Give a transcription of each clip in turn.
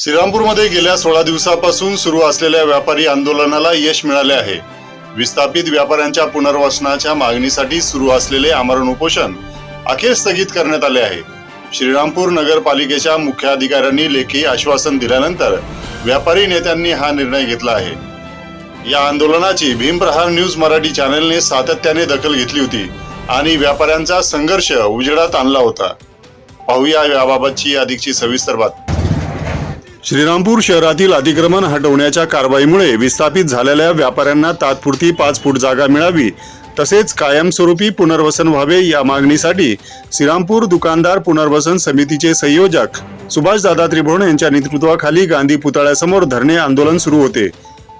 श्रीरामपूरमध्ये गेल्या सोळा दिवसापासून सुरू असलेल्या व्यापारी आंदोलनाला यश मिळाले आहे. विस्थापित व्यापाऱ्यांच्या पुनर्वसनाच्या मागणीसाठी सुरू असलेले आमरण उपोषण अखेर स्थगित करण्यात आले आहे. श्रीरामपूर नगरपालिकेच्या मुख्याधिकाऱ्यांनी लेखी आश्वासन दिल्यानंतर व्यापारी नेत्यांनी हा निर्णय घेतला आहे. या आंदोलनाची भीमप्रहार न्यूज मराठी चॅनलने सातत्याने दखल घेतली होती आणि व्यापाऱ्यांचा संघर्ष उजेडात आणला होता. पाहूया याबाबतची अधिकची सविस्तर बातमी. श्रीरामपूर शहरातील अतिक्रमण हटवण्याच्या कारवाईमुळे विस्थापित झालेल्या व्यापाऱ्यांना तात्पुरती पाच फूट जागा मिळावी तसेच कायमस्वरूपी पुनर्वसन व्हावे या मागणीसाठी श्रीरामपूर दुकानदार पुनर्वसन समितीचे संयोजक सुभाषदादा त्रिभुवन यांच्या नेतृत्वाखाली गांधी पुतळ्यासमोर धरणे आंदोलन सुरू होते.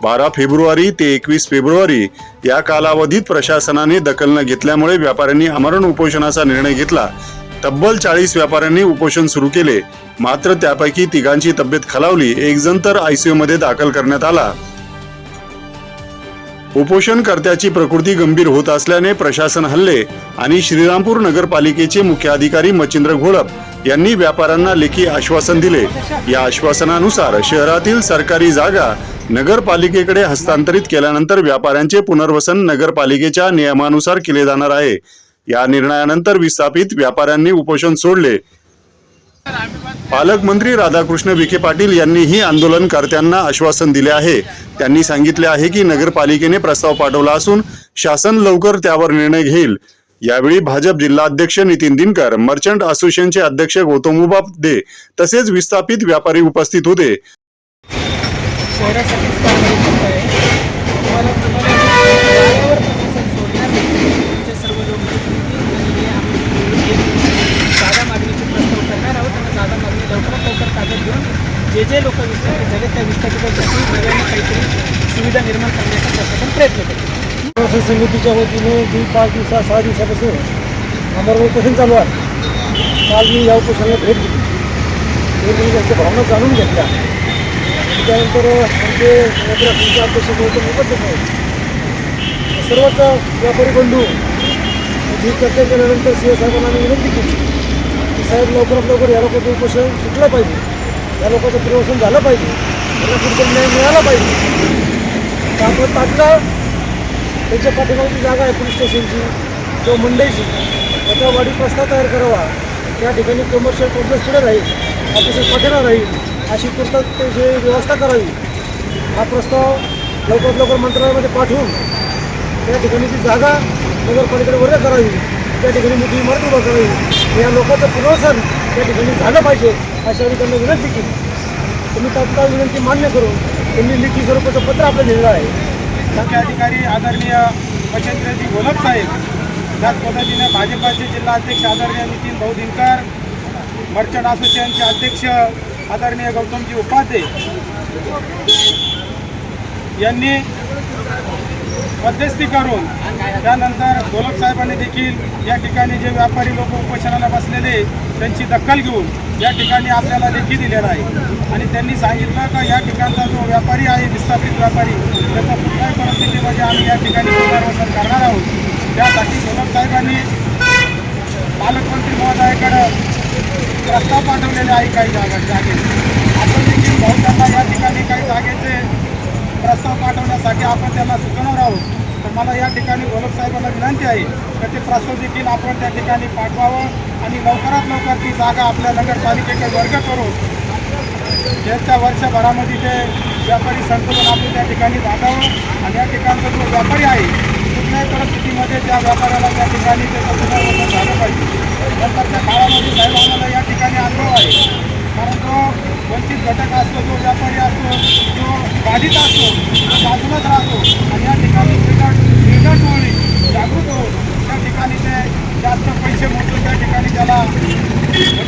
बारा फेब्रुवारी ते एकवीस फेब्रुवारी या कालावधीत प्रशासनाने दखल न घेतल्यामुळे व्यापाऱ्यांनी आमरण उपोषणाचा निर्णय घेतला. तब्बल चाळीस व्यापाऱ्यांनी उपोषण सुरू केले. मात्र त्यापैकी तिघांची तब्येत खालावली एक जण तर आयसीयू मध्ये दाखल करण्यात आला. उपोषणकर्त्याची प्रकृती गंभीर होत असल्याने प्रशासन हल्ले आणि श्रीरामपूर नगरपालिकेचे मुख्य अधिकारी मच्छिंद्र घोळप यांनी व्यापाऱ्यांना लेखी आश्वासन दिले. या आश्वासनानुसार शहरातील सरकारी जागा नगरपालिकेकडे हस्तांतरित केल्यानंतर व्यापाऱ्यांचे पुनर्वसन नगरपालिकेच्या नियमानुसार केले जाणार आहे. या निर्णयानंतर विस्थापित व्यापाऱ्यांनी उपोषण सोडले. पालकमंत्री राधाकृष्ण विखे पाटील यांनीही आंदोलनकर्त्यांना आश्वासन दिले आहे. त्यांनी सांगितले आहे की नगरपालिकेने प्रस्ताव पाठवला असून शासन लवकर त्यावर निर्णय घेईल. यावेळी भाजप जिल्हाध्यक्ष नितीन दिनकर मर्चंट असोसिएशनचे अध्यक्ष गौतम उबापदे तसेच विस्थापित व्यापारी उपस्थित होते शहरासाठीच कारवाई करत आहे तुम्हाला तुम्हाला जागेवर प्रशासन सोडणार नाही तुमचे सर्व लोक आणि आम्ही एक जागा मागणीचे प्रस्ताव करणार आहोत त्यांना जागा मागणी लवकरात लवकर कागद घेऊन जे जे लोक विस्थापित झाले त्या विस्थापितांसाठी नव्याने काहीतरी सुविधा निर्माण करण्याचा प्रशासन प्रयत्न करतो प्रशासन समितीच्या वतीने दोन पाच दिवसा सहा दिवसापासून आम्हाला उपोषण चालू आहे. काल मी या उपोषणाला भेट दिली. भेट दिली त्यांच्या भावना जाणून घेतल्या. त्यानंतर आमचे नगरातील अध्यक्ष गौतम सर्वच व्यापारी बंधू ही चर्चा केल्यानंतर सी साहेबांना विनंती केली. साहेब लवकरात लवकर या लोकांचं उपोषण सुटलं पाहिजे. या लोकांचं पुनर्वसन झालं पाहिजे. त्यांना कुठेतरी न्याय मिळाला पाहिजे. त्यामुळे तात्काळ त्यांच्या पाठीमागची जागा आहे पोलीस स्टेशनची किंवा मंडईची त्याचा वाढी प्रस्ताव तयार करावा. त्या ठिकाणी कमर्शियल कॉम्प्लेक्स पुढे राहील. ऑफिसर पाठीला राहील. अशी पुस्तक त्याची व्यवस्था करावी हा प्रस्ताव लवकरात लवकर मंत्रालयामध्ये पाठवून त्या ठिकाणी ती जागा नगरपालिकेकडे वर्ग करावी. त्या ठिकाणी मोठी इमारत उभा करावी. या लोकांचं पुनर्वसन त्या ठिकाणी झालं पाहिजे अशा मी त्यांना विनंती केली. तुम्ही तात्काळ विनंती मान्य करून त्यांनी लिखी स्वरूपाचं पत्र आपलं लिहिलं आहे. मुख्य अधिकारी आदरणीय मच्छिंद्रजी घोलप साहेब त्याच पद्धतीने भाजपाचे जिल्हा अध्यक्ष आदरणीय नितीन भाऊ दिनकर मर्चंट असोसिएशनचे अध्यक्ष आदरणीय गौतमजी उपाध्ये यांनी मध्यस्थी करून त्यानंतर घोलप साहेबांनी देखील या ठिकाणी जे व्यापारी लोक उपोषणाला बसलेले त्यांची दखल घेऊन या ठिकाणी आपल्याला लेखी दिलेला आहे. आणि त्यांनी सांगितलं का या ठिकाणचा जो व्यापारी आहे विस्थापित व्यापारी त्याचा कुठल्याही परिस्थितीमध्ये आम्ही या ठिकाणी पुनर्वसन करणार आहोत. त्यासाठी घोलप साहेबांनी पालकमंत्री महोदयाकडं प्रस्ताव पाठवलेले आहे काही जागा जागे. आपण देखील बहुतांना या ठिकाणी काही जागेचे प्रस्ताव पाठवण्यासाठी आपण त्यांना सूचना मला या ठिकाणी गोलक साहेबांना विनंती आहे तर ते प्रस्ताव देखील आपण त्या ठिकाणी पाठवावं आणि लवकरात लवकर ती जागा आपल्या नगरपालिकेकडे वर्ग करून त्याच्या वर्षभरामध्ये ते व्यापारी संतुलन आपण त्या ठिकाणी बांधावं आणि या ठिकाणचा जो व्यापारी आहे कुठल्याही परिस्थितीमध्ये त्या व्यापाऱ्याला त्या ठिकाणी ते संतुलन झालं पाहिजे. नंतरच्या काळामध्ये साहेब आम्हाला या ठिकाणी अनुभव आहे. कारण तो वंचित घटक असतो जो व्यापारी असतो जो बाधित असतो तो बाजूलाच राहतो आणि या ठिकाणी क्रीडा जागृत होऊन त्या ठिकाणी ते जास्त पैसे मोजून त्या ठिकाणी त्याला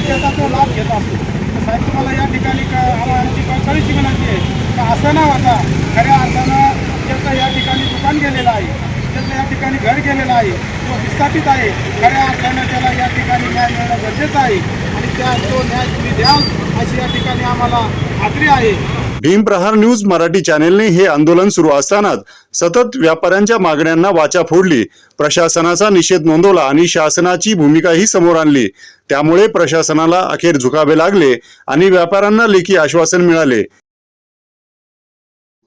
त्याचा तो लाभ घेत असतो. तर साहेब तुम्हाला या ठिकाणी का आम्हाला कळकळीची विनंती आहे? का असं न होता खऱ्या अर्थानं त्याचं या ठिकाणी दुकान गेलेलं आहे त्याचं या ठिकाणी घर गेलेलं आहे तो विस्थापित आहे. खऱ्या अर्थानं त्याला या ठिकाणी न्याय मिळणं गरजेचं आहे. आणि त्या तो न्याय तुम्ही द्याल अशी या ठिकाणी आम्हाला खात्री आहे. भीमप्रहार न्यूज मराठी चॅनेलने हे आंदोलन सुरू असतानाच सतत व्यापाऱ्यांच्या मागण्यांना वाचा फोडली. प्रशासनाचा निषेध नोंदवला आणि शासनाची भूमिकाही समोर आणली. त्यामुळे प्रशासनाला अखेर झुकावे लागले आणि व्यापाऱ्यांना लेखी आश्वासन मिळाले.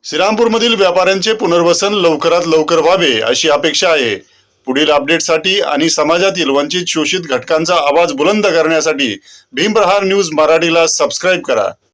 श्रीरामपूरमधील व्यापाऱ्यांचे पुनर्वसन लवकरात लवकर व्हावे अशी अपेक्षा आहे. पुढील अपडेटसाठी आणि समाजातील वंचित शोषित घटकांचा आवाज बुलंद करण्यासाठी भीमप्रहार न्यूज मराठीला सबस्क्राईब करा.